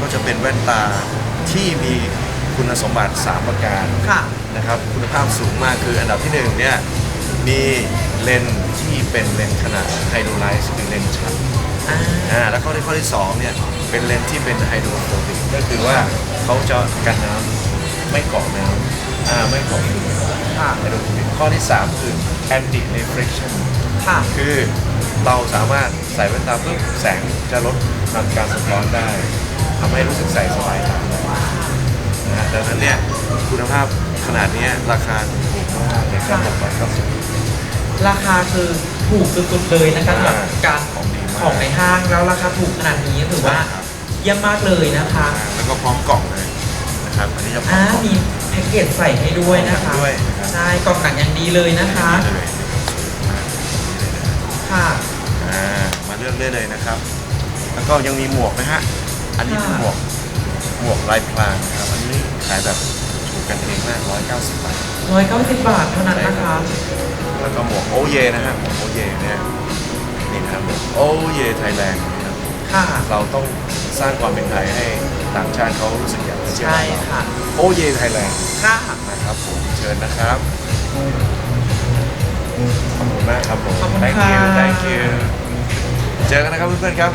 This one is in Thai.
ก็จะเป็นแว่นตาที่มีคุณสมบัติ 3 ประการค่ะ นะครับคุณภาพสูงมากคืออันดับที่หนึ่งเนี่ยมีเลนส์ที่เป็นเลนส์ขนาดไฮโดรไลซ์คือเลนส์ชัดอ่า อ่าแล้วก็ที่ข้อที่สองเนี่ยเป็นเลนส์ที่เป็นไฮโดรโฟบิกก็คือว่าเขาจะกันน้ำไม่เกาะน้ำอ่าไม่เกาะฝุ่นค่ะ ไฮโดรโฟบิกข้อที่สามคือ anti reflection ค่ะ คือเราสามารถใส่แว่นตาปุ๊บแสงจะลดการสะท้อนได้ ทำให้รู้สึกใส่สบายตานะฮะดังนั้นเนี่ยคุณภาพขนาดเนี้ยราคาถูกมากในการตกแต่งก็สุดราคาคือถูกสุดๆเลยนะคะสำหรับการของดีมาก ของในห้างแล้วราคาถูกขนาดนี้ถือว่าใช่ครับเยี่ยมมากเลยนะคะอ่าแล้วก็พร้อมกล่องเลยนะครับอันนี้จะพร้ออ่ามกล่อง มีแพ็กเกจใส่ให้ด้วยนะคะด้วยนะครับ ใช่กล่องหนังอย่างดีเลยนะคะนี่เลยนี่เลยนะค่ะ อ่ามาเลือกได้เลยนะครับ แล้วก็ยังมีหมวกนะฮะ อันนี้เป็นหมวกหมวกลายพรางนะครับ อันนี้ขายแบบถูกกันเองมาก190บาท190บาทเท่านั้นนะคะ แล้วก็หมวกโอเยนะฮะหมวกโอเยเนี่ยนี่นะครับหมวกโอเยไทยแลนด์นะครับ ค่ะ เราต้องสร้างความเป็นไทยให้ต่างชาติเขารู้สึกอยากจะเที่ยวใช่กับเราค่ะ โอเยไทยแลนด์ค่ะ นะครับผมเชิญนะครับ ขอบคุณมากครับผม ขอบคุณ thank ค่ะ you thank you เจอกันนะครับเพื่อนๆครับ